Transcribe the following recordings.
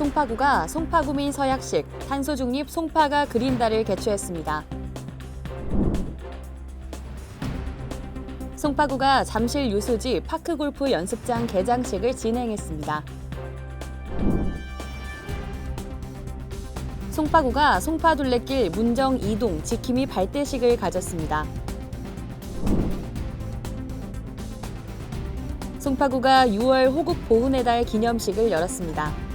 송파구가 송파구민 서약식 탄소 중립 송파가 그린다를 개최했습니다. 송파구가 잠실 유수지 파크골프 연습장 개장식을 진행했습니다. 송파구가 송파둘레길 문정 2동 지킴이 발대식을 가졌습니다. 송파구가 6월 호국 보훈의 달 기념식을 열었습니다.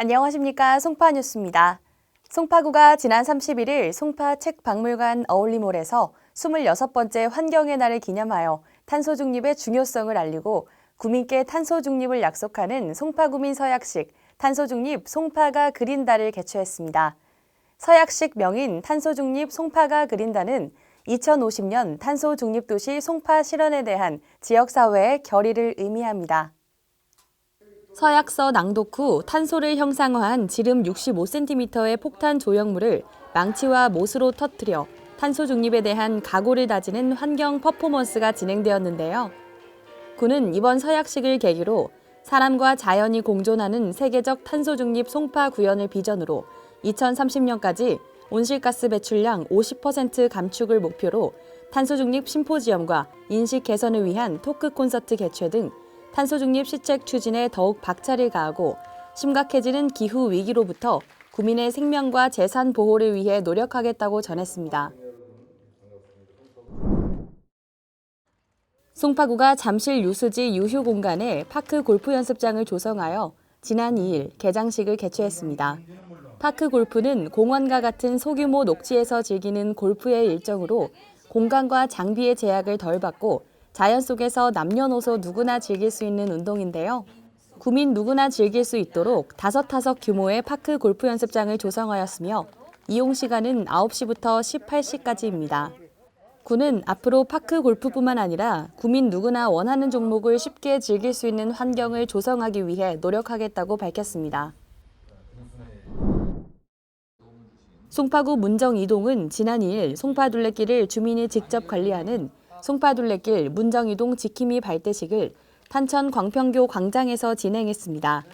안녕하십니까 송파 뉴스입니다. 송파구가 지난 31일 송파 책박물관 어울리몰에서 26번째 환경의 날을 기념하여 탄소 중립의 중요성을 알리고 구민께 탄소 중립을 약속하는 송파구민 서약식 탄소 중립 송파가 그린다를 개최했습니다. 서약식 명인 탄소 중립 송파가 그린다는 2050년 탄소 중립 도시 송파 실현에 대한 지역사회의 결의를 의미합니다. 서약서 낭독 후 탄소를 형상화한 지름 65cm의 폭탄 조형물을 망치와 못으로 터뜨려 탄소 중립에 대한 각오를 다지는 환경 퍼포먼스가 진행되었는데요. 군은 이번 서약식을 계기로 사람과 자연이 공존하는 세계적 탄소 중립 송파 구현을 비전으로 2030년까지 온실가스 배출량 50% 감축을 목표로 탄소 중립 심포지엄과 인식 개선을 위한 토크 콘서트 개최 등 탄소 중립 시책 추진에 더욱 박차를 가하고 심각해지는 기후 위기로부터 구민의 생명과 재산 보호를 위해 노력하겠다고 전했습니다. 송파구가 잠실 유수지 유휴 공간에 파크 골프 연습장을 조성하여 지난 2일 개장식을 개최했습니다. 파크 골프는 공원과 같은 소규모 녹지에서 즐기는 골프의 일정으로 공간과 장비의 제약을 덜 받고 자연 속에서 남녀노소 누구나 즐길 수 있는 운동인데요. 구민 누구나 즐길 수 있도록 다섯 타석 규모의 파크 골프 연습장을 조성하였으며 이용 시간은 9시부터 18시까지입니다. 군은 앞으로 파크 골프뿐만 아니라 구민 누구나 원하는 종목을 쉽게 즐길 수 있는 환경을 조성하기 위해 노력하겠다고 밝혔습니다. 송파구 문정 2동은 지난 2일 송파 둘레길을 주민이 직접 관리하는 송파둘레길 문정이동 지킴이 발대식을 탄천 광평교 광장에서 진행했습니다.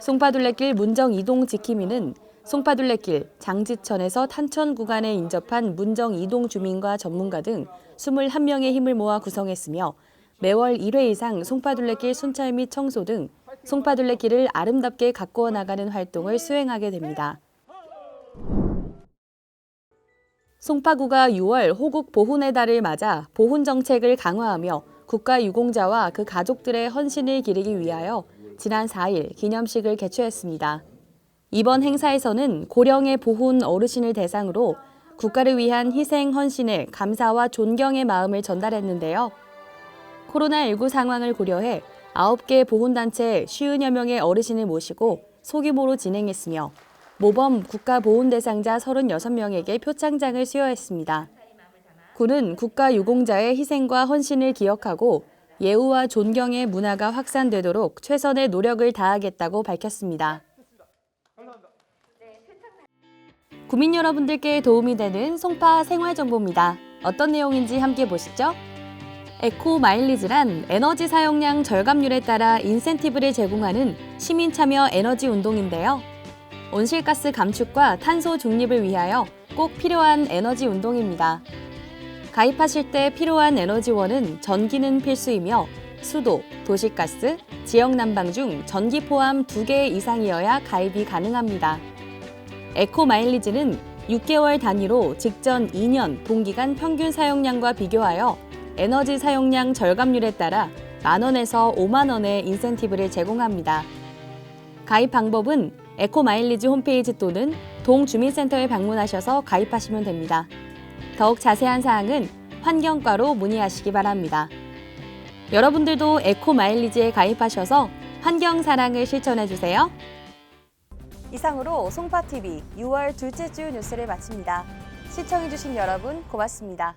송파둘레길 문정이동 지킴이는 송파둘레길 장지천에서 탄천 구간에 인접한 문정이동 주민과 전문가 등 21명의 힘을 모아 구성했으며 매월 1회 이상 송파둘레길 순찰 및 청소 등 송파둘레길을 아름답게 가꾸어 나가는 활동을 수행하게 됩니다. 송파구가 6월 호국 보훈의 달을 맞아 보훈 정책을 강화하며 국가 유공자와 그 가족들의 헌신을 기리기 위하여 지난 4일 기념식을 개최했습니다. 이번 행사에서는 고령의 보훈 어르신을 대상으로 국가를 위한 희생 헌신에 감사와 존경의 마음을 전달했는데요. 코로나19 상황을 고려해 9개 보훈단체 50여 명의 어르신을 모시고 소규모로 진행했으며 모범 국가보훈 대상자 36명에게 표창장을 수여했습니다. 군은 국가 유공자의 희생과 헌신을 기억하고 예우와 존경의 문화가 확산되도록 최선의 노력을 다하겠다고 밝혔습니다. 구민 여러분들께 도움이 되는 송파 생활 정보입니다. 어떤 내용인지 함께 보시죠. 에코 마일리지란 에너지 사용량 절감률에 따라 인센티브를 제공하는 시민 참여 에너지 운동인데요. 온실가스 감축과 탄소 중립을 위하여 꼭 필요한 에너지 운동입니다. 가입하실 때 필요한 에너지원은 전기는 필수이며 수도, 도시가스, 지역 난방 중 전기 포함 2개 이상이어야 가입이 가능합니다. 에코 마일리지는 6개월 단위로 직전 2년 동기간 평균 사용량과 비교하여 에너지 사용량 절감률에 따라 만원에서 5만원의 인센티브를 제공합니다. 가입 방법은 에코 마일리지 홈페이지 또는 동주민센터에 방문하셔서 가입하시면 됩니다. 더욱 자세한 사항은 환경과로 문의하시기 바랍니다. 여러분들도 에코 마일리지에 가입하셔서 환경 사랑을 실천해 주세요. 이상으로 송파TV 6월 둘째 주 뉴스를 마칩니다. 시청해주신 여러분 고맙습니다.